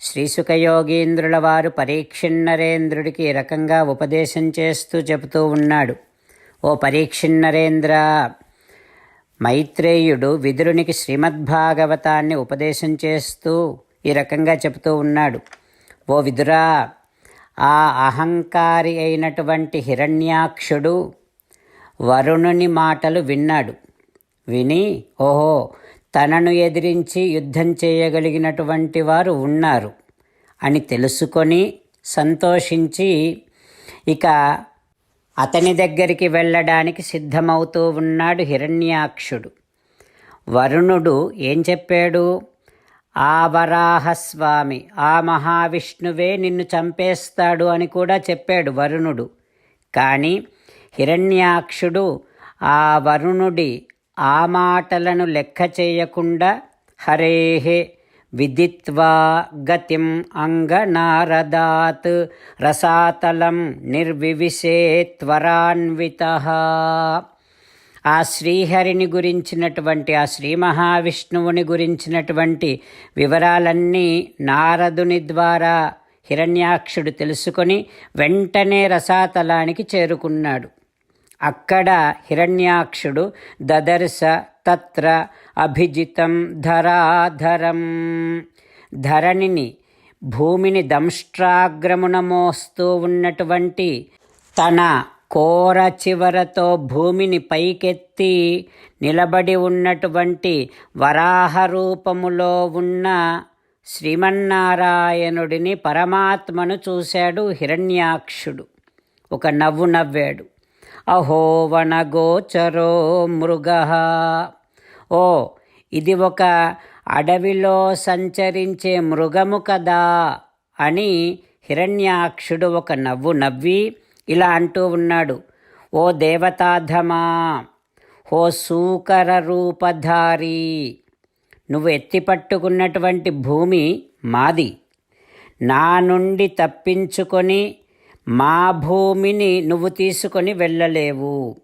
శ్రీసుఖయోగీంద్రుల వారు పరీక్షిన్నరేంద్రుడికి ఈ రకంగా ఉపదేశం చేస్తూ చెబుతూ ఉన్నాడు. ఓ పరీక్షిన్నరేంద్ర మైత్రేయుడు విదురునికి శ్రీమద్భాగవతాన్ని ఉపదేశం చేస్తూ ఈ రకంగా చెబుతూ ఉన్నాడు. ఓ విదురా ఆ అహంకారి అయినటువంటి హిరణ్యాక్షుడు వరుణుని మాటలు విన్నాడు. విని ఓహో తనను ఎదిరించి యుద్ధం చేయగలిగినటువంటి వారు ఉన్నారు అని తెలుసుకొని సంతోషించి ఇక అతని దగ్గరికి వెళ్ళడానికి సిద్ధమవుతూ ఉన్నాడు హిరణ్యాక్షుడు. వరుణుడు ఏం చెప్పాడు? ఆ వరాహస్వామి ఆ మహావిష్ణువే నిన్ను చంపేస్తాడు అని కూడా చెప్పాడు వరుణుడు. కానీ హిరణ్యాక్షుడు ఆ వరుణుడి ఆ మాటలను లెక్క చేయకుండా హరేహే విదిత్వా గతిం అంగనారదాత్ రసాతలం నిర్వివిశే త్వరాన్విత. ఆ శ్రీహరిని గురించినటువంటి ఆ శ్రీ మహావిష్ణువుని గురించినటువంటి వివరాలన్నీ నారదుని ద్వారా హిరణ్యాక్షుడు తెలుసుకొని వెంటనే రసాతలానికి చేరుకున్నాడు. అక్కడ హిరణ్యాక్షుడు దదర్శ తత్ర అభిజితం ధరాధరం. ధరణిని భూమిని దంష్ట్రాగ్రమున మోస్తూ ఉన్నటువంటి తన కోర చివరతో భూమిని పైకెత్తి నిలబడి ఉన్నటువంటి వరాహ రూపములో ఉన్న శ్రీమన్నారాయణుడిని పరమాత్మను చూశాడు హిరణ్యాక్షుడు. ఒక నవ్వు నవ్వాడు. అహోవనగోచరో మృగ. ఓ ఇది ఒక అడవిలో సంచరించే మృగము కదా అని హిరణ్యాక్షుడు ఒక నవ్వు నవ్వి ఇలా అంటూ ఉన్నాడు. ఓ దేవతాధమా ఓ సూకర రూపధారి నువ్వు ఎత్తిపట్టుకున్నటువంటి భూమి మాది. నా నుండి తప్పించుకొని మా భూమిని నువ్వు తీసుకొని వెళ్ళలేవు.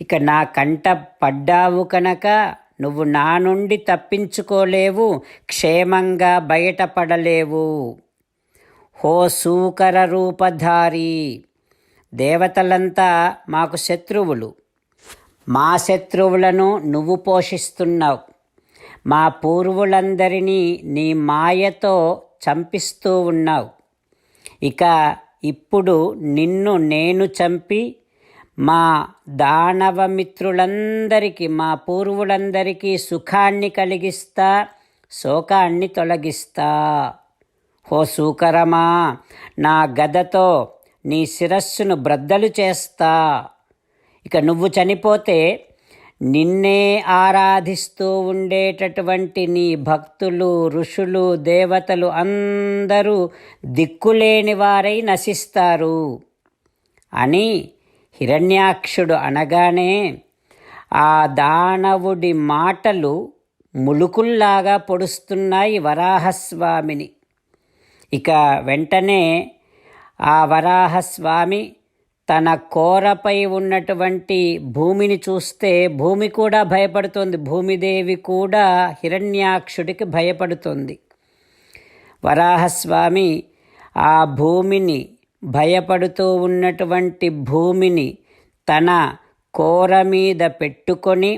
ఇక నా కంట పడ్డావు కనుక నువ్వు నా నుండి తప్పించుకోలేవు క్షేమంగా బయటపడలేవు. హో సూకర రూపధారి దేవతలంతా మాకు శత్రువులు. మా శత్రువులను నువ్వు పోషిస్తున్నావు. మా పూర్వులందరినీ నీ మాయతో చంపిస్తూ ఉన్నావు. ఇక ఇప్పుడు నిన్ను నేను చంపి మా దానవ మిత్రులందరికీ మా పూర్వులందరికీ సుఖాన్ని కలిగిస్తా శోకాన్ని తొలగిస్తా. హో సూకరమా నా గదతో నీ శిరస్సును బ్రద్దలు చేస్తా. ఇక నువ్వు చనిపోతే నిన్నే ఆరాధిస్తూ ఉండేటటువంటి నీ భక్తులు ఋషులు దేవతలు అందరూ దిక్కులేని వారై నశిస్తారు అని హిరణ్యాక్షుడు అనగానే ఆ దానవుడి మాటలు ములుకుల్లాగా పొడుస్తున్నాయి వరాహస్వామిని. ఇక వెంటనే ఆ వరాహస్వామి తన కోరపై ఉన్నటువంటి భూమిని చూస్తే భూమి కూడా భయపడుతుంది. భూమిదేవి కూడా హిరణ్యాక్షుడికి భయపడుతుంది. వరాహస్వామి ఆ భూమిని భయపడుతూ ఉన్నటువంటి భూమిని తన కోర మీద పెట్టుకొని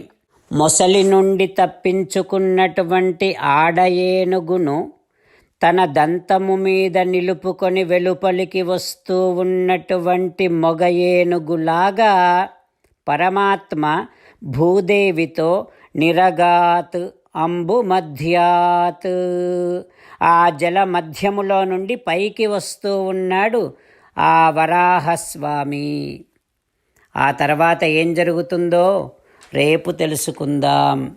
మొసలి నుండి తప్పించుకున్నటువంటి ఆడ ఏనుగును తన దంతము మీద నిలుపుకొని వెలుపలికి వస్తూ ఉన్నటువంటి మొగ ఏనుగులాగా పరమాత్మ భూదేవితో నిరగాత్ అంబు మధ్యాత్. ఆ జల మధ్యములో నుండి పైకి వస్తూ ఉన్నాడు ఆ వరాహస్వామి. ఆ తర్వాత ఏం జరుగుతుందో రేపు తెలుసుకుందాం.